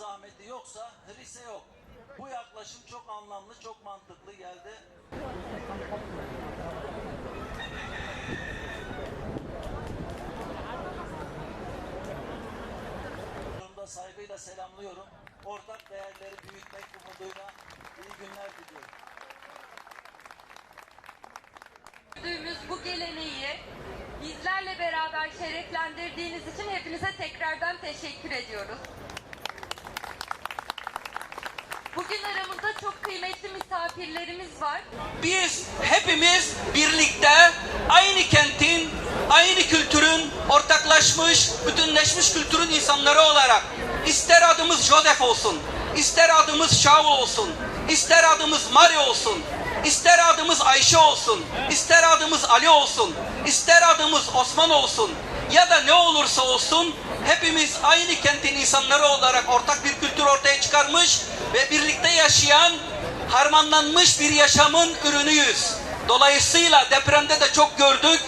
zahmeti yoksa rise yok. Bu yaklaşım çok anlamlı, çok mantıklı geldi. Saygıyla selamlıyorum. Ortak değerleri büyütmek umuduyla iyi günler diliyorum. Gördüğümüz bu geleneği bizlerle beraber şereflendirdiğiniz için hepinize tekrardan teşekkür ediyoruz. Bugün aramızda çok kıymetli misafirlerimiz var. Biz hepimiz birlikte aynı kentin, aynı kültürün ortaklaşmış, bütünleşmiş kültürün insanları olarak ister adımız Joseph olsun, ister adımız Şav olsun, ister adımız Mario olsun, ister adımız Ayşe olsun, ister adımız Ali olsun, ister adımız Osman olsun ya da ne olursa olsun hepimiz aynı kentin insanları olarak ortak bir kültür ortaya çıkarmış ve birlikte yaşayan harmanlanmış bir yaşamın ürünüyüz. Dolayısıyla depremde de çok gördük.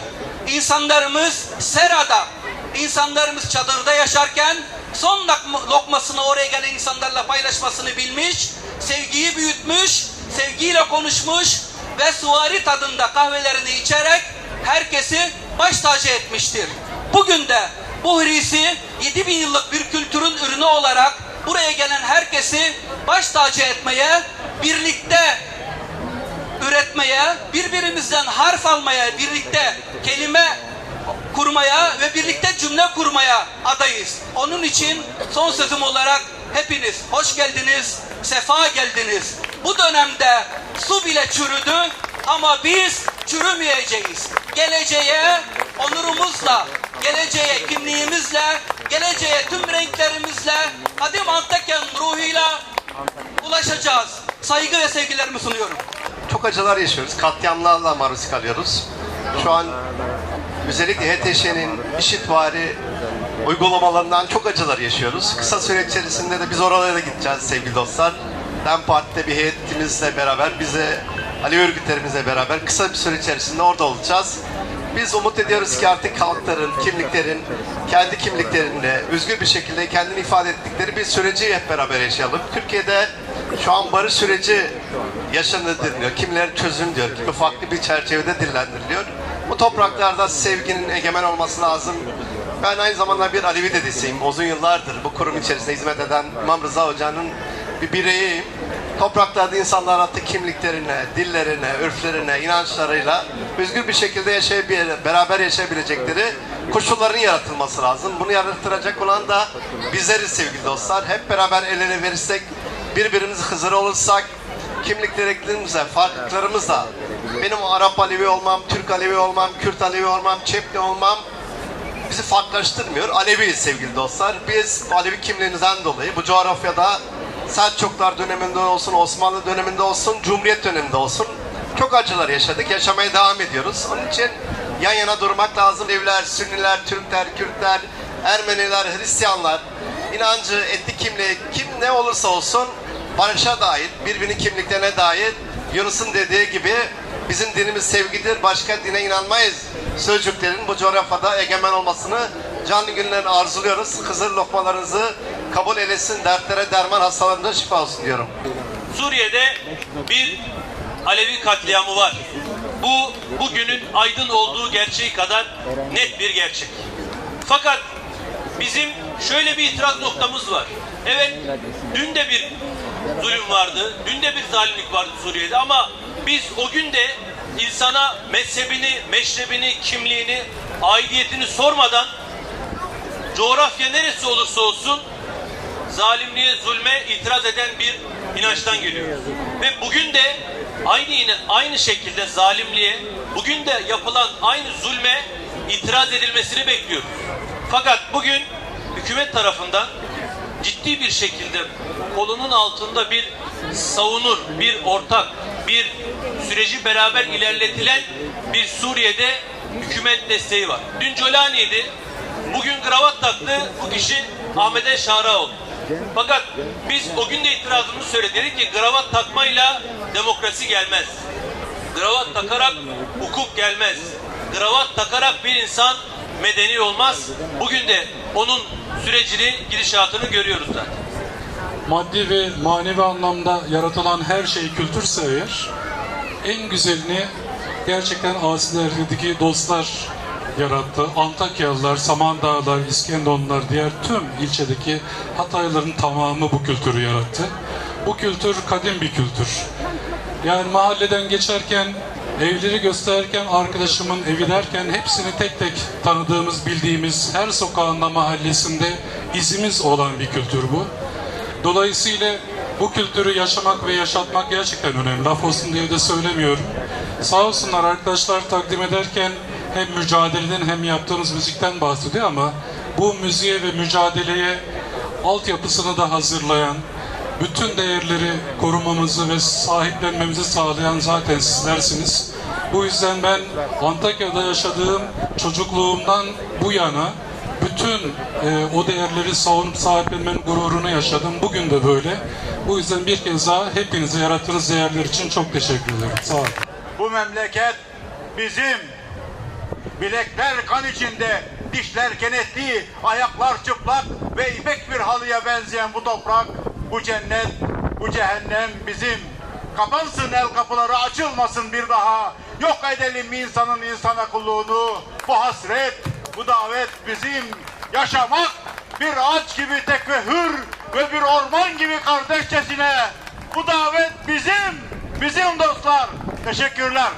İnsanlarımız serada, insanlarımız çadırda yaşarken son lokma- lokmasını oraya gelen insanlarla paylaşmasını bilmiş, sevgiyi büyütmüş, sevgiyle konuşmuş ve suvari tadında kahvelerini içerek herkesi baş tacı etmiştir. Bugün de bu Hrisi 7000 yıllık bir kültürün ürünü olarak buraya gelen herkesi baş tacı etmeye, birlikte üretmeye, birbirimizden harf almaya, birlikte kelime kurmaya ve birlikte cümle kurmaya adayız. Onun için son sözüm olarak hepiniz hoş geldiniz, sefa geldiniz. Bu dönemde su bile çürüdü ama biz çürümeyeceğiz. Geleceğe onurumuzla, geleceğe kimliğimizle, geleceğe tüm renklerimizle, kadim Antakya ruhuyla ulaşacağız. Saygı ve sevgilerimi sunuyorum. çok acılar yaşıyoruz. Katliamlarla maruz kalıyoruz. Şu an özellikle HTŞ'nin işitvari uygulamalarından çok acılar yaşıyoruz. Kısa süre içerisinde de biz oralara gideceğiz sevgili dostlar. DEM Parti'de bir heyetimizle beraber bize Ali örgütlerimizle beraber kısa bir süre içerisinde orada olacağız. Biz umut ediyoruz ki artık halkların, kimliklerin, kendi kimliklerinde özgür bir şekilde kendini ifade ettikleri bir süreci hep beraber yaşayalım. Türkiye'de şu an barış süreci yaşanılıyor. Kimileri çözüm diyor, kimi farklı bir çerçevede dillendiriliyor. Bu topraklarda sevginin egemen olması lazım. Ben aynı zamanda bir Alevi dedesiyim. Uzun yıllardır bu kurum içerisinde hizmet eden İmam Rıza Hoca'nın bir bireyiyim. Topraklarda insanlar artık kimliklerine, dillerine, örflerine, inançlarıyla özgür bir şekilde yaşayabilir, beraber yaşayabilecekleri koşulların yaratılması lazım. Bunu yarattıracak olan da bizleriz sevgili dostlar. Hep beraber el ele verirsek, birbirimizi hızır olursak, kimliklerimizle, farklılıklarımızla, benim Arap Alevi olmam, Türk Alevi olmam, Kürt Alevi olmam, Çepni olmam, bizi farklılaştırmıyor. Aleviyiz sevgili dostlar. Biz Alevi kimliğimizden dolayı bu coğrafyada Selçuklar döneminde olsun, Osmanlı döneminde olsun, Cumhuriyet döneminde olsun çok acılar yaşadık. Yaşamaya devam ediyoruz. Onun için yan yana durmak lazım. Aleviler, Sünniler, Türkler, Kürtler, Ermeniler, Hristiyanlar, inancı, etnik kimliği, kim ne olursa olsun barışa dair, birbirinin kimliklerine dair Yunus'un dediği gibi bizim dinimiz sevgidir, başka dine inanmayız sözcüklerin bu coğrafyada egemen olmasını canlı günlerini arzuluyoruz. Hızır lokmalarınızı kabul eylesin, dertlere derman, hastalarında şifa olsun diyorum. Suriye'de bir Alevi katliamı var. Bu bugünün aydın olduğu gerçeği kadar net bir gerçek. Fakat bizim şöyle bir itiraz noktamız var. Evet, dün de bir zulüm vardı, dün de bir zalimlik vardı Suriye'de ama biz o gün de insana mezhebini, meşrebini, kimliğini, aidiyetini sormadan coğrafya neresi olursa olsun zalimliğe, zulme itiraz eden bir inançtan geliyoruz. Ve bugün de aynı yine aynı şekilde zalimliğe, bugün de yapılan aynı zulme itiraz edilmesini bekliyoruz. Fakat bugün hükümet tarafından ciddi bir şekilde kolunun altında bir savunur, bir ortak, bir süreci beraber ilerletilen bir Suriye'de hükümet desteği var. Dün Colani'ydi, bugün kravat taktı bu kişi Ahmet Şaraoğlu. Fakat biz o gün de itirazımızı söyledik. Dedik ki kravat takmayla demokrasi gelmez. Kravat takarak hukuk gelmez. Kravat takarak bir insan medeni olmaz. Bugün de onun sürecini, gidişatını görüyoruz zaten. maddi ve manevi anlamda yaratılan her şey kültürse eğer, en güzelini gerçekten Asiler'deki dostlar yarattı. Antakyalılar, Samandağlar, İskenderunlar, diğer tüm ilçedeki Hataylıların tamamı bu kültürü yarattı. Bu kültür kadim bir kültür. Yani mahalleden geçerken, evleri gösterirken, arkadaşımın evi derken hepsini tek tek tanıdığımız, bildiğimiz, her sokağında, mahallesinde izimiz olan bir kültür bu. Dolayısıyla bu kültürü yaşamak ve yaşatmak gerçekten önemli. Laf olsun diye de söylemiyorum. Sağ olsunlar arkadaşlar takdim ederken hem mücadeleden hem yaptığınız müzikten bahsediyor ama bu müziğe ve mücadeleye altyapısını da hazırlayan, bütün değerleri korumamızı ve sahiplenmemizi sağlayan zaten sizlersiniz. Bu yüzden ben Antakya'da yaşadığım çocukluğumdan bu yana bütün e, o değerleri savunup sahiplenmenin gururunu yaşadım. Bugün de böyle. Bu yüzden bir kez daha hepinize yarattığınız değerler için çok teşekkür ederim. Sağ olun. Bu memleket bizim. Bilekler kan içinde, dişler kenetli, ayaklar çıplak ve ipek bir halıya benzeyen bu toprak, bu cennet, bu cehennem bizim. Kapansın el kapıları açılmasın bir daha. Yok edelim insanın insana kulluğunu. Bu hasret, bu davet bizim. Yaşamak bir ağaç gibi tek ve hür ve bir orman gibi kardeşçesine. Bu davet bizim, bizim dostlar. Teşekkürler.